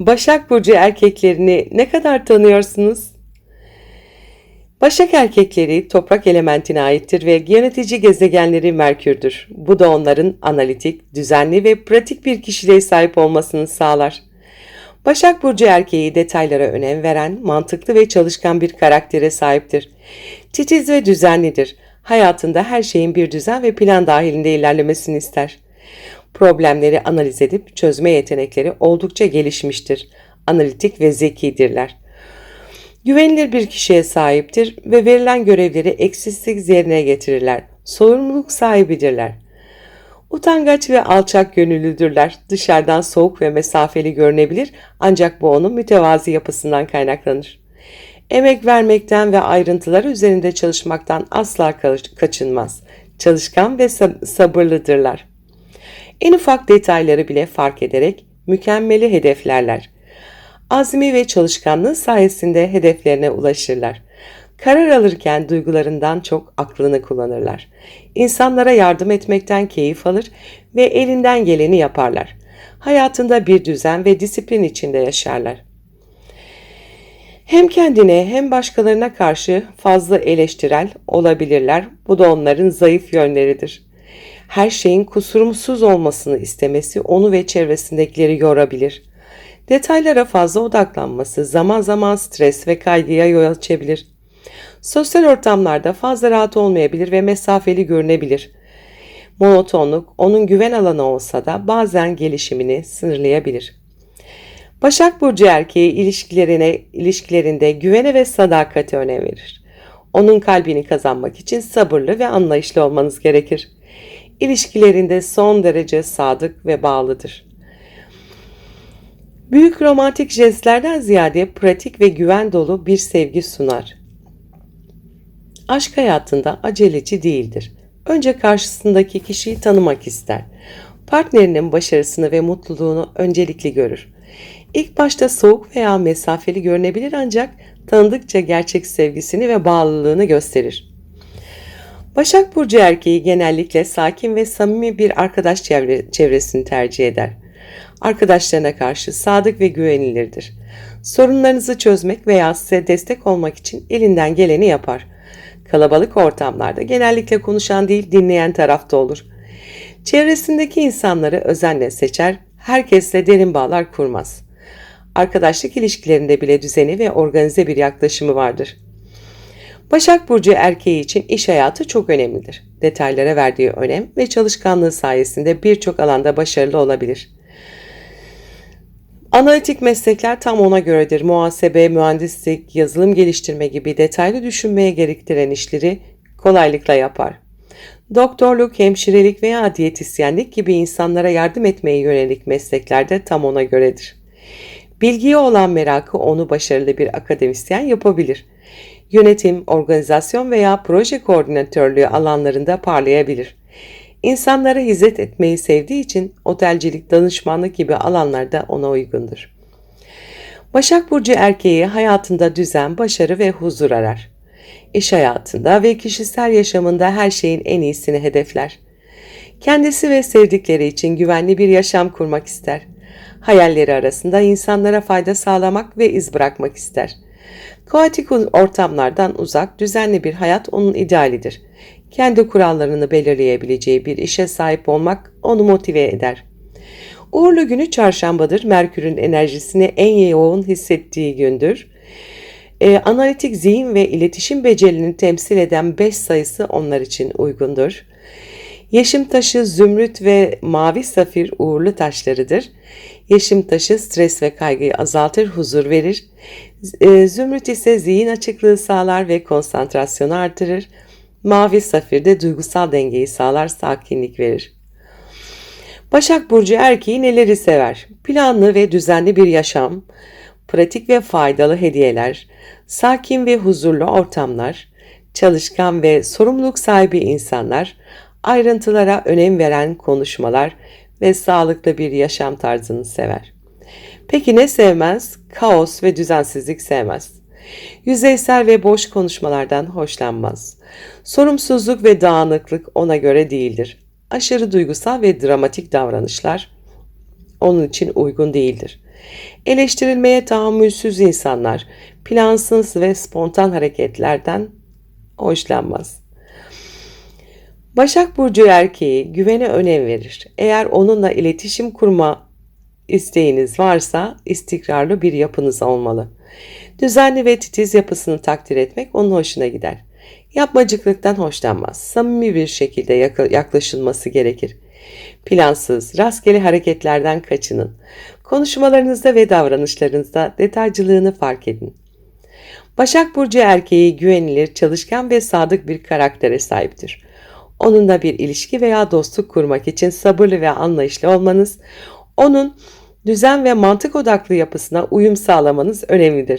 Başak Burcu erkeklerini ne kadar tanıyorsunuz? Başak erkekleri toprak elementine aittir ve yönetici gezegenleri Merkür'dür. Bu da onların analitik, düzenli ve pratik bir kişiliğe sahip olmasını sağlar. Başak Burcu erkeği detaylara önem veren, mantıklı ve çalışkan bir karaktere sahiptir. Titiz ve düzenlidir. Hayatında her şeyin bir düzen ve plan dahilinde ilerlemesini ister. Problemleri analiz edip çözme yetenekleri oldukça gelişmiştir. Analitik ve zekidirler. Güvenilir bir kişiye sahiptir ve verilen görevleri eksiksiz yerine getirirler. Sorumluluk sahibidirler. Utangaç ve alçak gönüllüdürler. Dışarıdan soğuk ve mesafeli görünebilir ancak bu onun mütevazi yapısından kaynaklanır. Emek vermekten ve ayrıntılar üzerinde çalışmaktan asla kaçınmaz. Çalışkan ve sabırlıdırlar. En ufak detayları bile fark ederek mükemmeli hedeflerler. Azmi ve çalışkanlığı sayesinde hedeflerine ulaşırlar. Karar alırken duygularından çok aklını kullanırlar. İnsanlara yardım etmekten keyif alır ve elinden geleni yaparlar. Hayatında bir düzen ve disiplin içinde yaşarlar. Hem kendine hem başkalarına karşı fazla eleştirel olabilirler. Bu da onların zayıf yönleridir. Her şeyin kusurumsuz olmasını istemesi onu ve çevresindekileri yorabilir. Detaylara fazla odaklanması zaman zaman stres ve kaygıya yol açabilir. Sosyal ortamlarda fazla rahat olmayabilir ve mesafeli görünebilir. Monotonluk onun güven alanı olsa da bazen gelişimini sınırlayabilir. Başak Burcu erkeği ilişkilerine, ilişkilerinde güvene ve sadakate önem verir. Onun kalbini kazanmak için sabırlı ve anlayışlı olmanız gerekir. İlişkilerinde son derece sadık ve bağlıdır. Büyük romantik jestlerden ziyade pratik ve güven dolu bir sevgi sunar. Aşk hayatında aceleci değildir. Önce karşısındaki kişiyi tanımak ister. Partnerinin başarısını ve mutluluğunu öncelikli görür. İlk başta soğuk veya mesafeli görünebilir ancak tanıdıkça gerçek sevgisini ve bağlılığını gösterir. Başak Burcu erkeği genellikle sakin ve samimi bir arkadaş çevre, çevresini tercih eder. Arkadaşlarına karşı sadık ve güvenilirdir. Sorunlarınızı çözmek veya size destek olmak için elinden geleni yapar. Kalabalık ortamlarda genellikle konuşan değil dinleyen tarafta olur. Çevresindeki insanları özenle seçer, herkesle derin bağlar kurmaz. Arkadaşlık ilişkilerinde bile düzeni ve organize bir yaklaşımı vardır. Başak Burcu erkeği için iş hayatı çok önemlidir. Detaylara verdiği önem ve çalışkanlığı sayesinde birçok alanda başarılı olabilir. Analitik meslekler tam ona göredir. Muhasebe, mühendislik, yazılım geliştirme gibi detaylı düşünmeye gerektiren işleri kolaylıkla yapar. Doktorluk, hemşirelik veya diyetisyenlik gibi insanlara yardım etmeye yönelik mesleklerde tam ona göredir. Bilgiye olan merakı onu başarılı bir akademisyen yapabilir. Yönetim, organizasyon veya proje koordinatörlüğü alanlarında parlayabilir. İnsanlara hizmet etmeyi sevdiği için otelcilik, danışmanlık gibi alanlarda ona uygundur. Başak Burcu erkeği hayatında düzen, başarı ve huzur arar. İş hayatında ve kişisel yaşamında her şeyin en iyisini hedefler. Kendisi ve sevdikleri için güvenli bir yaşam kurmak ister. Hayalleri arasında insanlara fayda sağlamak ve iz bırakmak ister. Kaotik ortamlardan uzak, düzenli bir hayat onun idealidir kendi kurallarını belirleyebileceği bir işe sahip olmak onu motive eder. Uğurlu günü çarşambadır. Merkür'ün enerjisini en yoğun hissettiği gündür. E, analitik zihin ve iletişim becerini temsil eden 5 sayısı onlar için uygundur. Yeşim taşı zümrüt ve mavi safir uğurlu taşlarıdır. Yeşim taşı stres ve kaygıyı azaltır, huzur verir. E, zümrüt ise zihin açıklığı sağlar ve konsantrasyonu artırır. Mavi safir de duygusal dengeyi sağlar, sakinlik verir. Başak Burcu erkeği neleri sever? Planlı ve düzenli bir yaşam, pratik ve faydalı hediyeler, sakin ve huzurlu ortamlar, çalışkan ve sorumluluk sahibi insanlar, ayrıntılara önem veren konuşmalar ve sağlıklı bir yaşam tarzını sever. Peki ne sevmez? Kaos ve düzensizlik sevmez. Yüzeysel ve boş konuşmalardan hoşlanmaz. Sorumsuzluk ve dağınıklık ona göre değildir. Aşırı duygusal ve dramatik davranışlar onun için uygun değildir. Eleştirilmeye tahammülsüz insanlar plansız ve spontan hareketlerden hoşlanmaz. Başak Burcu erkeği güvene önem verir. Eğer onunla iletişim kurma isteğiniz varsa istikrarlı bir yapınız olmalı. Düzenli ve titiz yapısını takdir etmek onun hoşuna gider. Yapmacıklıktan hoşlanmaz. Samimi bir şekilde yaklaşılması gerekir. Plansız, rastgele hareketlerden kaçının. Konuşmalarınızda ve davranışlarınızda detaycılığını fark edin. Başak Burcu erkeği güvenilir, çalışkan ve sadık bir karaktere sahiptir. Onunla bir ilişki veya dostluk kurmak için sabırlı ve anlayışlı olmanız, onun düzen ve mantık odaklı yapısına uyum sağlamanız önemlidir.